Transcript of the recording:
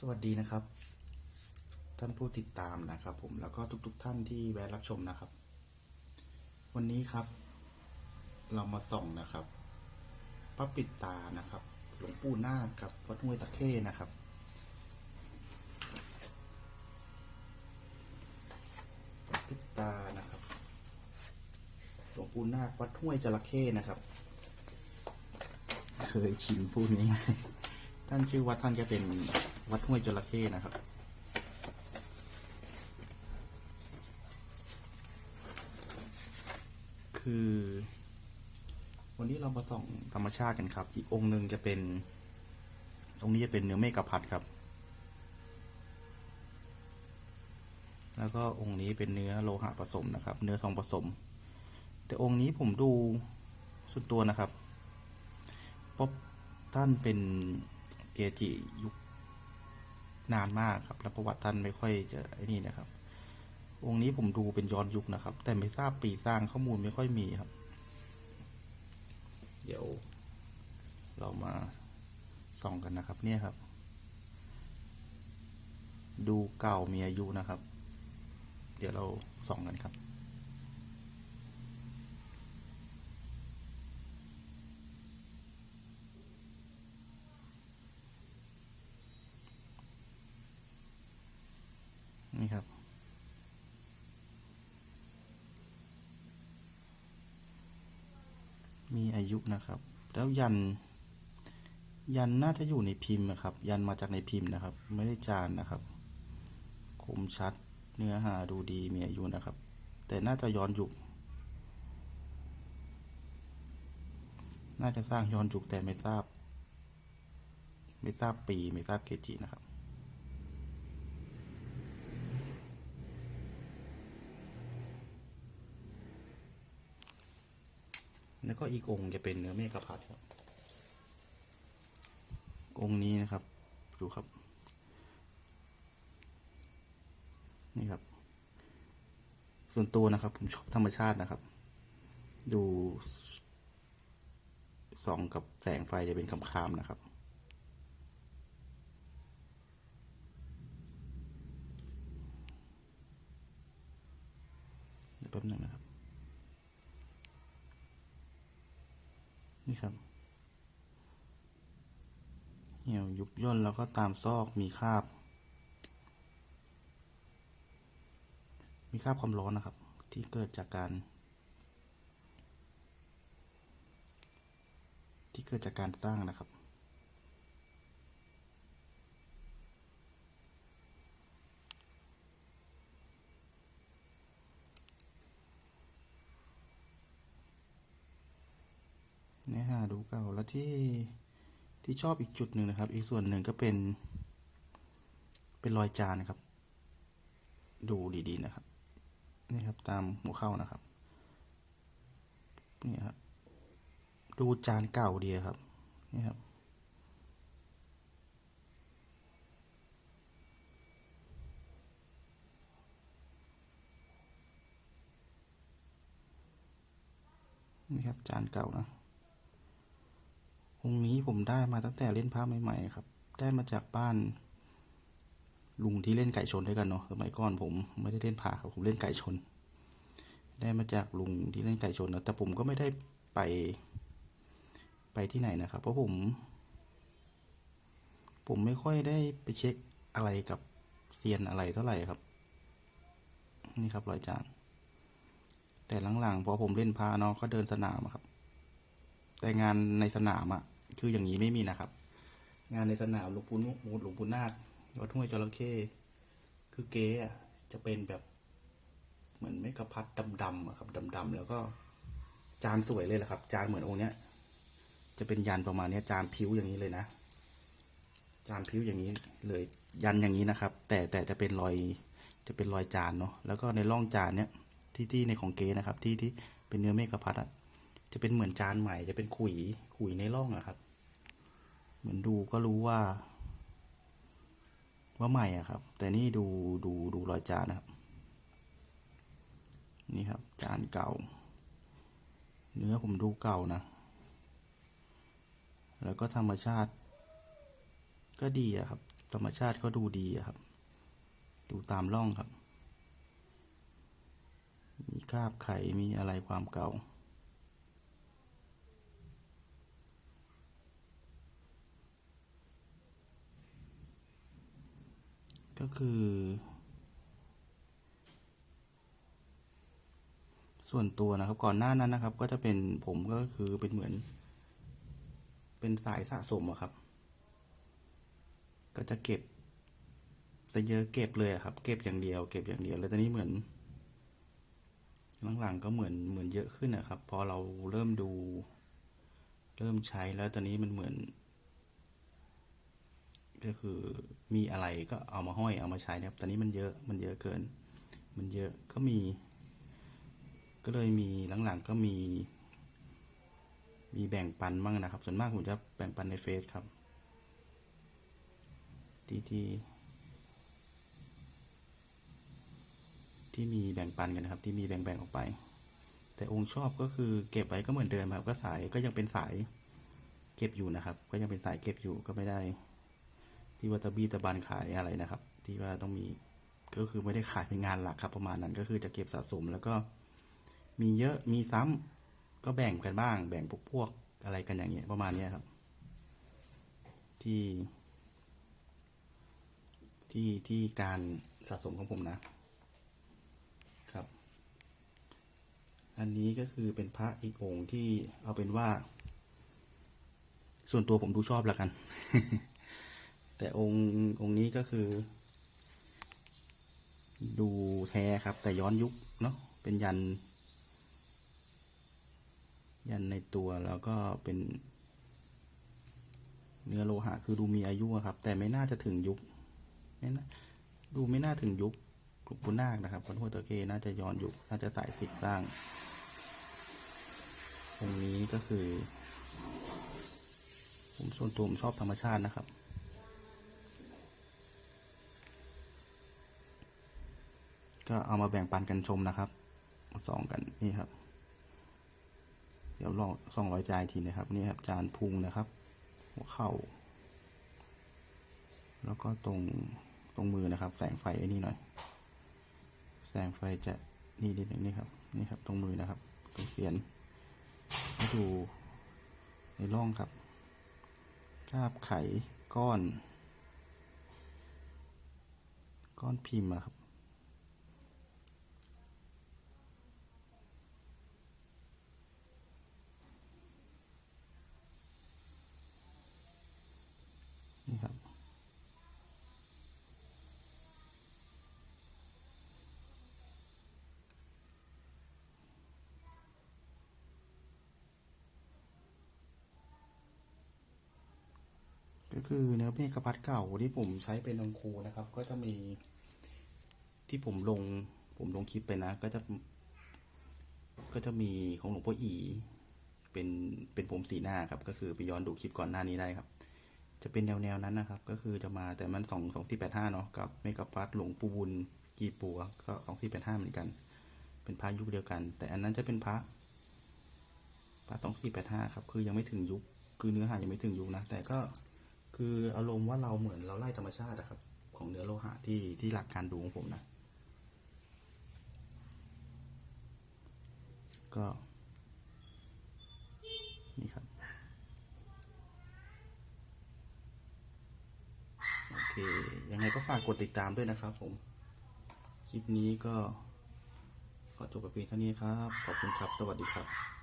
สวัสดีนะครับ ท่านผู้ติดตามนะครับ ผมแล้วก็ทุกๆทท่านที่แวะรับชมนะครับ วันนี้ครับ เรามาส่องนะครับพระปิดตานะครับ หลวงปู่นาคกับวัดห้วยตะเข้นะครับพระปิดตานะครับ หลวงปู่นาควัดห้วยจระเข้นะครับ เคยชินพูดนี้ท่านชื่อวัดท่านจะเป็น วัดห้วยจระเข้นะครับ คือ วันนี้เรามาส่องธรรมชาติกันครับ อีกองค์หนึ่งจะเป็น องค์นี้จะเป็นเนื้อเมฆพัดครับ แล้วก็องค์นี้เป็นเนื้อโลหะผสมนะครับ เนื้อทองผสม แต่องค์นี้ผมดูส่วนตัวนะครับเพราะท่านเป็นเกจิยุค นานมากครับ แล้วประวัติท่านไม่ค่อยจะไอ้นี่นะครับ องค์นี้ผมดูเป็นย้อนยุคนะครับ แต่ไม่ทราบปีสร้างข้อมูลไม่ค่อยมีครับ เดี๋ยว เรามาส่องกันนะครับ เนี่ยครับ ดูเก่ามีอายุนะครับ เดี๋ยวเราส่องกันครับ นี่ครับ มีอา ยุนะครับ แล้วยัน ยันน่าจะอยู่ในพิมพ์นะครับ ยันมาจากในพิมพ์นะครับ ไม่ได้จานนะครับ คมชัดเนื้อหาดูดีมีอายุนะครับ แต่น่าจะย้อนยุคน่าจะสร้างย้อนยุคแต่ไม่ทราบ ไม่ทราบปีไม่ทราบเกจินะครับ แล้วก็อีกองค์จะเป็นเนื้อเมฆพัดครับ องค์นี้นะครับ ดูครับ นี่ครับ ส่วนตัวนะครับ ผมชอบธรรมชาตินะครับ ดูส่องกับแสงไฟจะเป็นคำคามๆนะครับเดี๋ยวแป๊บหนึงนะครับ นี่ครับ เหี่ยวยุบย่นแล้วก็ตามซอกมีคราบ มีคราบความร้อนนะครับ ที่เกิดจากการ ที่เกิดจากการสร้างนะครับ เนี่ยหาดูเก่าแล้วที่ที่ชอบอีกจุดหนึ่งนะครับ อีกส่วนหนึ่งก็เป็น เป็นรอยจานนะครับ ดูดีๆนะครับนี่ครับ ตามหัวเข้านะครับนี่ครับ ดูจานเก่าดีครับนี่ครับนี่ครับจานเก่านะ องค์นี้ผมได้มาตั้งแต่เล่นพระใหม่ๆครับ ได้มาจากบ้าน ลุงที่เล่นไก่ชนด้วยกันเนาะ สมัยก่อนผมไม่ได้เล่นพระครับผมเล่นไก่ชน ได้มาจากลุงที่เล่นไก่ชนนะ แต่ผมก็ไม่ได้ไป ไปที่ไหนนะครับ เพราะผม ผมไม่ค่อยได้ไปเช็คอะไรกับเซียนอะไรเท่าไหร่ครับ นี่ครับรอยจาน แต่หลังๆพอผมเล่นพระเนาะก็เดินสนามครับ แต่งานในสนามอะ คืออย่างนี้ไม่มีนะครับ งานในสนามหลวงปู่นุหลวงปู่นาควัดห้วยจระเข้คือเก๊อะจะเป็นแบบ เหมือนไม่กระพัดดำๆอะครับดำๆแล้วก็ จานสวยเลยแหละครับ จานเหมือนองค์เนี้ย จะเป็นยันประมาณเนี้ยจานผิวอย่างนี้เลยนะจานผิวอย่างนี้เลยยันอย่างนี้นะครับ แต่แต่จะเป็นรอยจะเป็นรอยจานเนาะแล้วก็ในร่องจานเนี้ยที่ที่ในของเก๊นะครับ ที่ที่เป็นเนื้อเมฆพัดอะ จะเป็นเหมือนจานใหม่จะเป็นขุยขุยในร่องอะครับ เหมือนดูก็รู้ว่า ว่าใหม่อะครับ แต่นี่ดูดูดูรอยจานนะครับนี่ครับ จานเก่า เนื้อผมดูเก่านะ แล้วก็ธรรมชาติ ก็ดีอะครับ ธรรมชาติก็ดูดีอะครับ ดูตามร่องครับ มีคราบไข่มีอะไรความเก่า ก็คือ ส่วนตัวนะครับ ก่อนหน้านั้นนะครับ ก็จะเป็นผมก็คือเป็นเหมือน เป็นสายสะสมอะครับ ก็จะเก็บจะเยอะเก็บเลยอะครับ เก็บอย่างเดียว เก็บอย่างเดียว แล้วตอนนี้เหมือน หลังๆก็เหมือนเหมือนเยอะขึ้นนะครับ พอเราเริ่มดู เริ่มใช้แล้วตอนนี้มันเหมือน ก็คือมีอะไรก็เอามาห้อยเอามาใช้นะครับ ตอนนี้มันเยอะมันเยอะเกิน มันเยอะก็มี ก็เลยมีหลังๆก็มี มีแบ่งปันบ้างนะครับ ส่วนมากผมจะแบ่งปันในเฟซครับ ที่ที่ที่มีแบ่งปันกันนะครับ ที่มีแบ่งๆออกไป แต่องค์ชอบก็คือเก็บไว้ก็เหมือนเดิมครับ ก็สายก็ยังเป็นสายเก็บอยู่นะครับ ก็ยังเป็นสายเก็บอยู่ก็ไม่ได้ ที่ว่าตะบี้ตะบันขายอะไรนะครับ ที่ว่าต้องมีก็คือไม่ได้ขายเป็นงานหลักครับ ประมาณนั้นก็คือจะเก็บสะสม แล้วก็มีเยอะมีซ้ำก็แบ่งกันบ้าง แบ่งพวกพวกอะไรกันอย่างเงี้ยประมาณเนี้ยครับ ที่ ที่ที่การสะสมของผมนะครับ อันนี้ก็คือเป็นพระอีกองค์ที่เอาเป็นว่า ส่วนตัวผมดูชอบล้วกัน แต่องค์องค์นี้ก็คือ ดูแท้ครับ แต่ย้อนยุคเนาะเป็นยัน ยันในตัวแล้วก็เป็น เนื้อโลหะคือดูมีอายุครับ แต่ไม่น่าจะถึงยุคไม่น่าดูไม่น่าถึงยุคหลวงปู่นาคนะครับคนหัวตะเคน่าจะย้อนยุคน่าจะสายสิบร่างองค์นี้ก็คือ ผมส่วนตัวผมชอบธรรมชาตินะครับ ก็เอามาแบ่งปันกันชมนะครับส่องกันนี่ครับ เดี๋ยวลองส่องรอยจายทีนะครับนี่ครับจานพุงนะครับหัวเข่า แล้วก็ตรงตรงมือนะครับ แสงไฟไอ้นี่หน่อย แสงไฟจะนี่นิดหนึ่งนี่ครับนี่ครับ ตรงมือนะครับตรงเสียนให้ดูในร่องครับคาบไขก้อน ก้อนพิมพ์อะครับ นี่ครับ ก็คือเนื้อเพลงกระพัดเก่าที่ผมใช้เป็นองคูนะครับ ก็จะมีที่ผมลง ผมลงคลิปไปนะ ก็จะ ก็จะมีของหลวงพ่ออีเป็นเป็นผมสีหน้าครับ ก็คือไปย้อนดูคลิปก่อนหน้านี้ได้ครับ จะเป็นแนวแนวนั้นนะครับ ก็คือจะมาแต่มันสองสองที่แปดห้าเนาะกับเมกะพัดหลวงปูบุญกีปัวก็สองที่แปดห้าเหมือนกัน เป็นพระยุคเดียวกัน แต่อันนั้นจะเป็นพระพระสองสี่แปดห้าครับ คือยังไม่ถึงยุค คือเนื้อหายังไม่ถึงยุคนะ แต่ก็คืออารมณ์ว่าเราเหมือนเราไล่ธรรมชาติอะครับ ของเนื้อโลหะที่ที่หลักการดูของผมนะ ก็ ยังไงก็ฝากกดติดตามด้วยนะครับผม คลิปนี้ก็ขอจบกับเพียงเท่านี้ครับ ขอบคุณครับ สวัสดีครับ